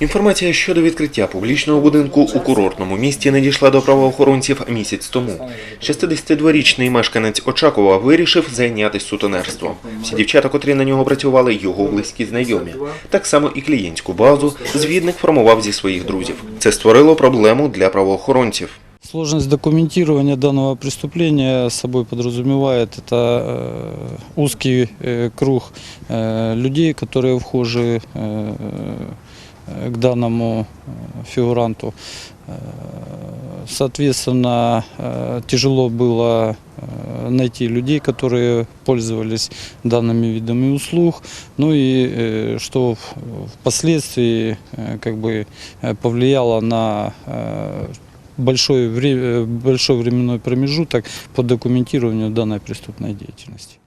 Інформація щодо відкриття публічного будинку у курортному місті не дійшла до правоохоронців місяць тому. 62-річний мешканець Очакова вирішив зайнятися сутенерством. Всі дівчата, котрі на нього працювали, його близькі знайомі. Так само і клієнтську базу звідник формував зі своїх друзів. Це створило проблему для правоохоронців. Сложность документирования данного преступления собой подразумевает это э, узкий э, круг э, людей, которые вхожи э, э, к данному э, фигуранту. Э, Соответственно, э, тяжело было э, найти людей, которые пользовались данными видами услуг, ну и э, что впоследствии э, как бы э, повлияло на э, большой, э, большой временной промежуток по документированию данной преступной деятельности.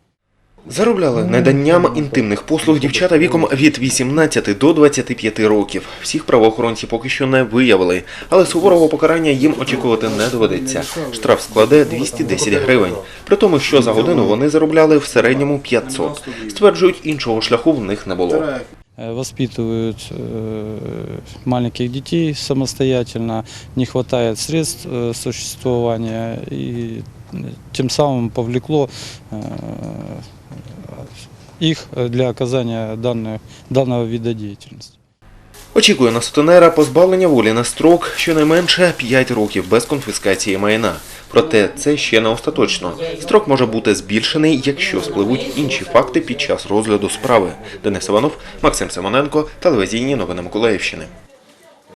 Заробляли наданням інтимних послуг дівчата віком від 18 до 25 років. Всіх правоохоронці поки що не виявили, але суворого покарання їм очікувати не доведеться. Штраф складе 210 гривень. При тому, що за годину вони заробляли в середньому 500. Стверджують, іншого шляху в них не було. Э, Воспитывают э, маленьких детей самостоятельно, не хватает средств э, существования и э, тем самым повлекло их э, для оказания данной, данного вида деятельности. Очікує на сутенера позбавлення волі на строк щонайменше 5 років без конфіскації майна. Проте це ще не остаточно. Строк може бути збільшений, якщо спливуть інші факти під час розгляду справи. Денис Іванов, Максим Симоненко, телевізійні новини Миколаївщини.